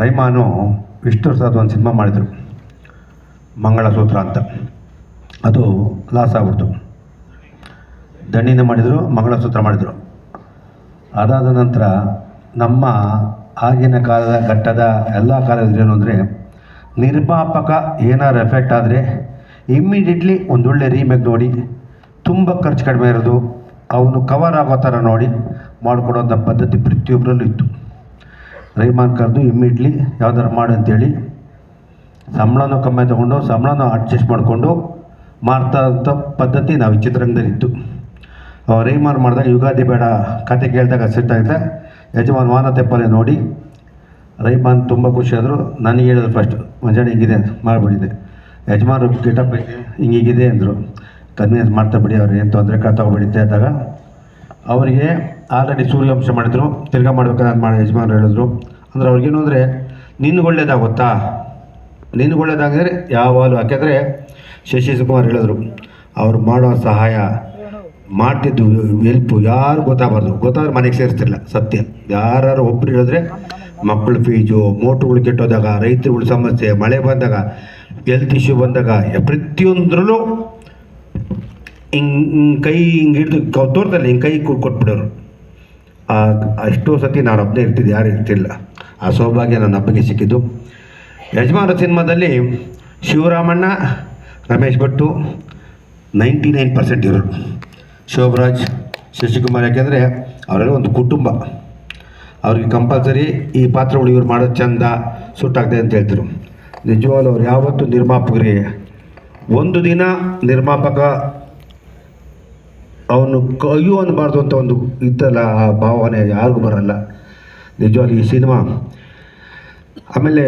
ರೈಮಾನು ವಿಷ್ಣು ಪ್ರಸಾದ್ ಒಂದು ಸಿನಿಮಾ ಮಾಡಿದರು. ಮಂಗಳಸೂತ್ರ ಅಂತ. ಅದು ಲಾಸ್ ಆಗ್ಬಿಡ್ತು. ದಣ್ಣಿಂದ ಮಾಡಿದರು, ಮಂಗಳಸೂತ್ರ ಮಾಡಿದರು. ಅದಾದ ನಂತರ ನಮ್ಮ ಆಗಿನ ಕಾಲದ, ಘಟ್ಟದ ಎಲ್ಲ ಕಾಲದಲ್ಲಿ ಏನು ಅಂದರೆ, ನಿರ್ಮಾಪಕ ಏನಾದ್ರು ಎಫೆಕ್ಟ್ ಆದರೆ ಇಮ್ಮಿಡಿಯೇಟ್ಲಿ ಒಂದೊಳ್ಳೆ ರೀಮೇಕ್ ನೋಡಿ, ತುಂಬ ಖರ್ಚು ಕಡಿಮೆ ಇರೋದು, ಅವನು ಕವರ್ ಆಗೋ ಥರ ನೋಡಿ ಮಾಡಿಕೊಡೋಂಥ ಪದ್ಧತಿ ಪ್ರತಿಯೊಬ್ಬರಲ್ಲೂ ಇತ್ತು. ರೈಮಾನ್ ಕರೆದು ಇಮ್ಮಿಡ್ಲಿ ಯಾವ್ದಾರು ಮಾಡು ಅಂತೇಳಿ ಸಂಬಳನೂ ಕಮ್ಮಿ ತೊಗೊಂಡು ಸಂಬಳನೂ ಅಡ್ಜಸ್ಟ್ ಮಾಡಿಕೊಂಡು ಮಾಡ್ತಾ ಪದ್ಧತಿ ನಾವು ಈ ಚಿತ್ರರಂಗದಲ್ಲಿ ಇತ್ತು. ಅವ ರೈಮಾನ್ ಮಾಡಿದಾಗ ಯುಗಾದಿ ಬೇಡ ಕತೆ ಕೇಳಿದಾಗ ಸಿಟ್ಟಾಗಿದೆ ಯಜಮಾನ್ ವಾನ ತೆಪ್ಪಲೆ ನೋಡಿ ರೈಮಾನ್ ತುಂಬ ಖುಷಿಯಾದರು ನನಗೆ ಹೇಳಿದ್ರು ಫಸ್ಟ್ ಮಂಜಾನೆ ಹಿಂಗಿದೆ ಮಾಡಿಬಿಟ್ಟಿದೆ ಯಜಮಾನ್ರು ಗೆಟಪ್ ಹಿಂಗಿದೆ ಅಂದರು. ಕನ್ವಿನ್ಸ್ ಮಾಡ್ತಾ ಬಿಡಿ ಅವ್ರು, ಏನು ತೊಂದರೆ ಕಾ ತಗೊಬಿಡಿದ್ದೆ ಅಂದಾಗ ಅವರಿಗೆ ಆಲ್ರೆಡಿ ಸೂರ್ಯವಂಶ ಮಾಡಿದ್ರು, ತಿರ್ಗಾ ಮಾಡ್ಬೇಕಾದ್ರೆ ಮಾಡಿ ಯಜಮಾನ್ರು ಹೇಳಿದ್ರು. ಅಂದ್ರೆ ಅವ್ರಿಗೇನು ಅಂದರೆ ನಿನ್ಗೆ ಒಳ್ಳೇದಾಗುತ್ತಾ ನಿನ್ಗೆ ಒಳ್ಳೇದಾಗಿದ್ರೆ ಯಾವಾಗಲೂ ಯಾಕೆಂದರೆ ಶಶಿ ಸುಕುಮಾರ್ ಹೇಳಿದ್ರು, ಅವ್ರು ಮಾಡೋ ಸಹಾಯ, ಮಾಡ್ತಿದ್ದು ಹೆಲ್ಪು ಯಾರು ಗೊತ್ತಾಗಬಾರ್ದು. ಗೊತ್ತಾದ್ರೆ ಮನೆಗೆ ಸೇರಿಸ್ತಿರಲಿಲ್ಲ, ಸತ್ಯ. ಯಾರು ಒಬ್ರು ಹೇಳಿದ್ರೆ, ಮಕ್ಕಳು ಫೀಜು ಮೋಟ್ರುಗಳು ಕೆಟ್ಟೋದಾಗ, ರೈತರುಗಳ ಸಮಸ್ಯೆ, ಮಳೆ ಬಂದಾಗ ಹೆಲ್ತ್ ಇಶ್ಯೂ ಬಂದಾಗ, ಪ್ರತಿಯೊಂದ್ರಲ್ಲೂ ಹಿಂಗೆ ಕೈ ಹಿಂಗೆ ಹಿಡಿದು ತೋರ್ತಾರೆ ಹಿಂಗೆ ಕೊ- ಕೊಟ್ಬಿಡೋರು. ಆ ಅಷ್ಟೋ ಸತಿ ನಾನು ಒಬ್ಬನೇ ಇರ್ತಿದ್ದೆ, ಯಾರು ಇರ್ತಿಲ್ಲ. ಆ ಸೌಭಾಗ್ಯ ನನ್ನ ಅಪ್ಪಗೆ ಸಿಕ್ಕಿದ್ದು. ಯಜಮಾನ ಸಿನಿಮಾದಲ್ಲಿ Shivaramanna, Ramesh Bhat, ninety nine percent ಇರೋರು. ಶೋಭರಾಜ್, ಶಶಿಕುಮಾರ್, ಯಾಕೆಂದರೆ ಅವರೆಲ್ಲ ಒಂದು ಕುಟುಂಬ. ಅವ್ರಿಗೆ ಕಂಪಲ್ಸರಿ ಈ ಪಾತ್ರಗಳು ಇವ್ರು ಮಾಡೋದು ಚಂದ ಸುಟ್ಟಾಗ್ತದೆ ಅಂತ ಹೇಳ್ತಿದ್ರು. ನಿಜವಾಗ್ಲೂ ಅವ್ರು ಯಾವತ್ತೂ ನಿರ್ಮಾಪಕರಿಗೆ ಒಂದು ದಿನ ನಿರ್ಮಾಪಕ ಅವನು ಅಯ್ಯೋ ಅನ್ನಬಾರ್ದು ಅಂತ ಒಂದು ಇತ್ತಲ್ಲ ಆ ಭಾವನೆ ಯಾರಿಗೂ ಬರಲ್ಲ. ನಿಜವಾಗಿ ಈ ಸಿನಿಮಾ. ಆಮೇಲೆ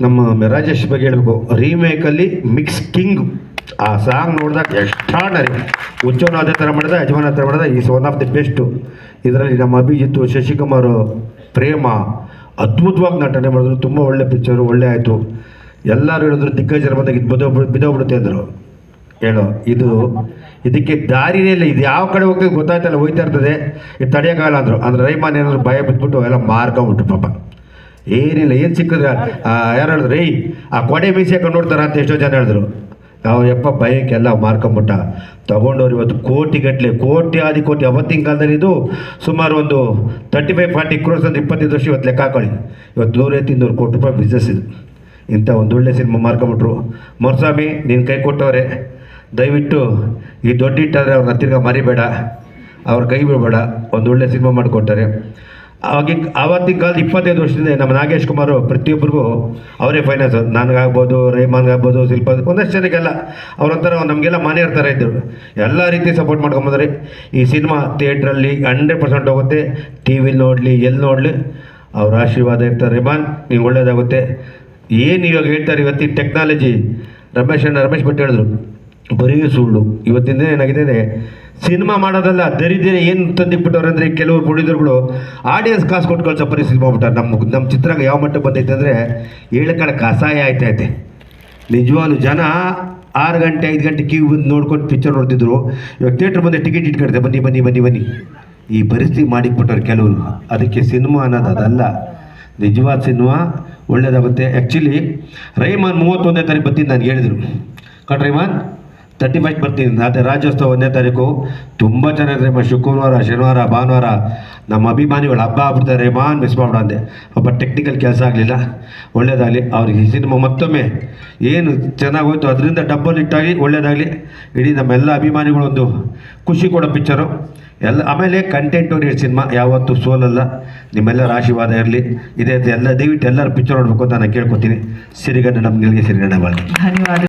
ನಮ್ಮ ರಾಜೇಶ್ ಬಗ್ಗೆ ಹೇಳಬೇಕು. ರೀಮೇಕಲ್ಲಿ ಮಿಕ್ಸ್ ಕಿಂಗ್. ಆ ಸಾಂಗ್ ನೋಡಿದಾಗ ಎಷ್ಟಾಡರಿ ಹುಚ್ಚವನು ಅದೇ ಥರ ಮಾಡಿದ, ಯಜಮಾನ ಥರ ಮಾಡಿದ, is one of the best. ಇದರಲ್ಲಿ ನಮ್ಮ ಅಭಿಜಿತ್, ಶಶಿಕುಮಾರ್, ಪ್ರೇಮ ಅದ್ಭುತವಾಗಿ ನಟನೆ ಮಾಡಿದ್ರು. ತುಂಬ ಒಳ್ಳೆ ಪಿಕ್ಚರು, ಒಳ್ಳೆ ಆಯಿತು. ಎಲ್ಲರೂ ಹೇಳಿದ್ರು, ದಿಗ್ಗಜರ ಬಂದಾಗ ಇದು ಬಿದ್ದೋಗ್ಬಿಡು ಬಿದೋಗ್ಬಿಡುತ್ತೆ ಅಂದರು. ಹೇಳೋ. ಇದು ಇದಕ್ಕೆ ದಾರಿನೇ ಇಲ್ಲ. ಇದು ಯಾವ ಕಡೆ ಹೋಗ್ತದೆ ಗೊತ್ತಾಯ್ತಲ್ಲ, ಹೋಯ್ತಾ ಇರ್ತದೆ. ಇದು ತಡೆಯೋಕ್ಕಾಗಲ್ಲ ಅಂದರು. ಅಂದರೆ ರೈಮಾನ್ ಏನಾದ್ರು ಭಯ ಬಿದ್ದುಬಿಟ್ಟು ಎಲ್ಲ ಮಾರ್ಕೊಂಬಿಟ್ರು ಪಾಪ. ಏನಿಲ್ಲ, ಏನು ಸಿಕ್ಕಿದ್ರೆ ಯಾರು ಹೇಳಿದ್ರು, ರೈ, ಆ ಕೊಡೆ ಹಾಕೊಂಡು ನೋಡ್ತಾರ ಅಂತ ಎಷ್ಟೋ ಜನ ಹೇಳಿದ್ರು. ನಾವು ಯಪ್ಪ ಭಯಕ್ಕೆಲ್ಲ ಮಾರ್ಕೊಂಬಿಟ್ಟ. ತಗೊಂಡವ್ರು ಇವತ್ತು ಕೋಟಿಗಟ್ಟಲೆ ಕೋಟಿ ಆದಿ ಕೋಟಿ. ಅವತ್ತಿನ ಕಾಲದಲ್ಲಿ ಇದು ಸುಮಾರು ಒಂದು ತರ್ಟಿ ಫೈವ್ ಫಾರ್ಟಿ ಕ್ರೋರ್ಸ್ ಅಂದ್ರೆ ಇಪ್ಪತ್ತೈದು ವರ್ಷ ಇವತ್ತು ಲೆಕ್ಕ ಹಾಕೊಳ್ಳಿ. ಇವತ್ತು ನೂರೈವತ್ತು, ಇನ್ನೂರು ಕೋಟಿ ರೂಪಾಯಿ ಬಿಸ್ನೆಸ್ ಇದು. ಇಂಥ ಒಳ್ಳೆ ಸಿನಿಮಾ ಮಾರ್ಕೊಂಬಿಟ್ರು. ಮರುಸ್ವಾಮಿ ನಿನ್ನ ಕೈ ಕೊಟ್ಟವ್ರೆ. ದಯವಿಟ್ಟು ಈ ದೊಡ್ಡ ಇಟ್ಟಾದರೆ ಅವ್ರನ್ನ ತಿರ್ಗ ಮರಿಬೇಡ. ಅವ್ರ ಕೈ ಬಿಡಬೇಡ ಒಂದು ಒಳ್ಳೆ ಸಿನಿಮಾ ಮಾಡಿಕೊಡ್ತಾರೆ. ಅವಾಗಿನ ಆವತ್ತಿನ ಕಾಲದ ಇಪ್ಪತ್ತೈದು ವರ್ಷದಿಂದ ನಮ್ಮ ನಾಗೇಶ್ ಕುಮಾರ್ ಪ್ರತಿಯೊಬ್ಬರಿಗೂ ಅವರೇ ಫೈನಾನ್ಸ್ ನನಗಾಗ್ಬೋದು, ರೈಮಾನ್ಗಾಗ್ಬೋದು ಶಿಲ್ಪ ಒಂದಷ್ಟು ಜನಕ್ಕೆಲ್ಲ ಅವರೊಂಥರ ನಮಗೆಲ್ಲ ಮನೆ ಇರ್ತಾರೆ ಇದ್ದರು ಎಲ್ಲ ರೀತಿ ಸಪೋರ್ಟ್ ಮಾಡ್ಕೊಂಬಂದ್ರೆ ಈ ಸಿನಿಮಾ ಥಿಯೇಟ್ರಲ್ಲಿ ಹಂಡ್ರೆಡ್ ಪರ್ಸೆಂಟ್ ಹೋಗುತ್ತೆ. ಟಿ ವಿಲಿ ನೋಡಲಿ ಎಲ್ಲಿ ನೋಡಲಿ, ಅವ್ರ ಆಶೀರ್ವಾದ ಇರ್ತಾರೆ. ರೆಮಾನ್ ನೀವು ಒಳ್ಳೇದಾಗುತ್ತೆ. ಏನು ಇವಾಗ ಹೇಳ್ತಾರೆ ಇವತ್ತಿನ ಟೆಕ್ನಾಲಜಿ ರಮೇಶ್ ಅಣ್ಣ, ರಮೇಶ್ ಭಟ್ ಹೇಳಿದ್ರು. ಬರೀ ಸುಳ್ಳು. ಇವತ್ತಿಂದ ಏನಾಗಿದೆ? ಸಿನಿಮಾ ಮಾಡೋದಲ್ಲ, ದರಿದ್ರೆ ಏನು ತಂದಿಟ್ಬಿಟ್ಟವ್ರೆ ಅಂದರೆ ಕೆಲವರು ಪ್ರೊಡ್ಯೂಸರ್ಗಳು ಆಡಿಯನ್ಸ್ ಕಾಸು ಕೊಟ್ಟು ಕಳ್ಸೋ ಪರಿಸ್ಥಿತಿ ಮಾಡ್ಬಿಟ್ಟಾರೆ ನಮ್ಮ ನಮ್ಮ ಚಿತ್ರಕ್ಕೆ ಯಾವ ಮಟ್ಟಕ್ಕೆ ಬಂದೈತೆ ಅಂದರೆ ಹೇಳಕ್ಕೆ ಕಸಾಯ ಆಯ್ತೈತೆ ನಿಜವಾಗ್ಲು ಜನ ಆರು ಗಂಟೆ, ಐದು ಗಂಟೆ ಕ್ಯೂ ಬಂದು ನೋಡ್ಕೊಂಡು ಪಿಕ್ಚರ್ ನೋಡ್ತಿದ್ರು. ಇವಾಗ ಥಿಯೇಟ್ರ್ ಬಂದು ಟಿಕೆಟ್ ಇಟ್ಕೊಡ್ತೆ ಬನ್ನಿ ಬನ್ನಿ ಬನ್ನಿ ಬನ್ನಿ. ಈ ಪರಿಸ್ಥಿತಿ ಮಾಡಿಕ್ಬಿಟ್ಟವ್ರು ಕೆಲವರು. ಅದಕ್ಕೆ ಸಿನಿಮಾ ಅನ್ನೋದು ಅದಲ್ಲ. ನಿಜವಾದ ಸಿನಿಮಾ, ಒಳ್ಳೇದಾಗುತ್ತೆ. ಆ್ಯಕ್ಚುಲಿ ರೈಮಾನ್ ಮೂವತ್ತೊಂದನೇ ತಾರೀಕು ಬರ್ತೀನಿ ನಾನು ಹೇಳಿದರು. ಕಟ್ ರೈಮಾನ್ ತರ್ಟಿ ಫೈವ್ ಬರ್ತೀನಿ. ಅದೇ ರಾಜ್ಯೋತ್ಸವ ಒಂದನೇ ತಾರೀಕು. ತುಂಬ ಚೆನ್ನಾಗಿದೆ ಮ ಶುಕ್ರವಾರ, ಶನಿವಾರ, ಭಾನುವಾರ. ನಮ್ಮ ಅಭಿಮಾನಿಗಳು ಹಬ್ಬ ಆಗ್ಬಿಡ್ತಾರೆ. ಮಾನ್ ಮಿಸ್ ಮಾಡ್ಬಿಡ ಅಂದೆ. ಒಬ್ಬ ಟೆಕ್ನಿಕಲ್ ಕೆಲಸ ಆಗಲಿಲ್ಲ. ಒಳ್ಳೇದಾಗಲಿ. ಅವ್ರಿಗೆ ಈ ಸಿನಿಮಾ ಮತ್ತೊಮ್ಮೆ ಏನು ಚೆನ್ನಾಗಿ ಹೋಯ್ತು, ಅದರಿಂದ ಡಬ್ಬಲ್ ಇಟ್ಟಾಗಿ ಒಳ್ಳೇದಾಗಲಿ. ಇಡೀ ನಮ್ಮೆಲ್ಲ ಅಭಿಮಾನಿಗಳು ಒಂದು ಖುಷಿ ಕೊಡೋ ಪಿಕ್ಚರು ಎಲ್ಲ, ಆಮೇಲೆ ಕಂಟೆಂಟ್ ಓರಿಯೆಂಟ್ ಸಿನಿಮಾ ಯಾವತ್ತೂ ಸೋಲಲ್ಲ. ನಿಮ್ಮೆಲ್ಲರ ಆಶೀರ್ವಾದ ಇರಲಿ. ಇದೇ, ಎಲ್ಲ, ದಯವಿಟ್ಟು ಎಲ್ಲರೂ ಪಿಕ್ಚರ್ ನೋಡಬೇಕು ಅಂತ ನಾನು ಕೇಳ್ಕೊತೀನಿ. ಸಿರಿಗಣ್ಣ ನಮ್ಮ ಸಿರಿಗಣ್ಣ ಬಾಳಿ ಧನ್ಯವಾದ.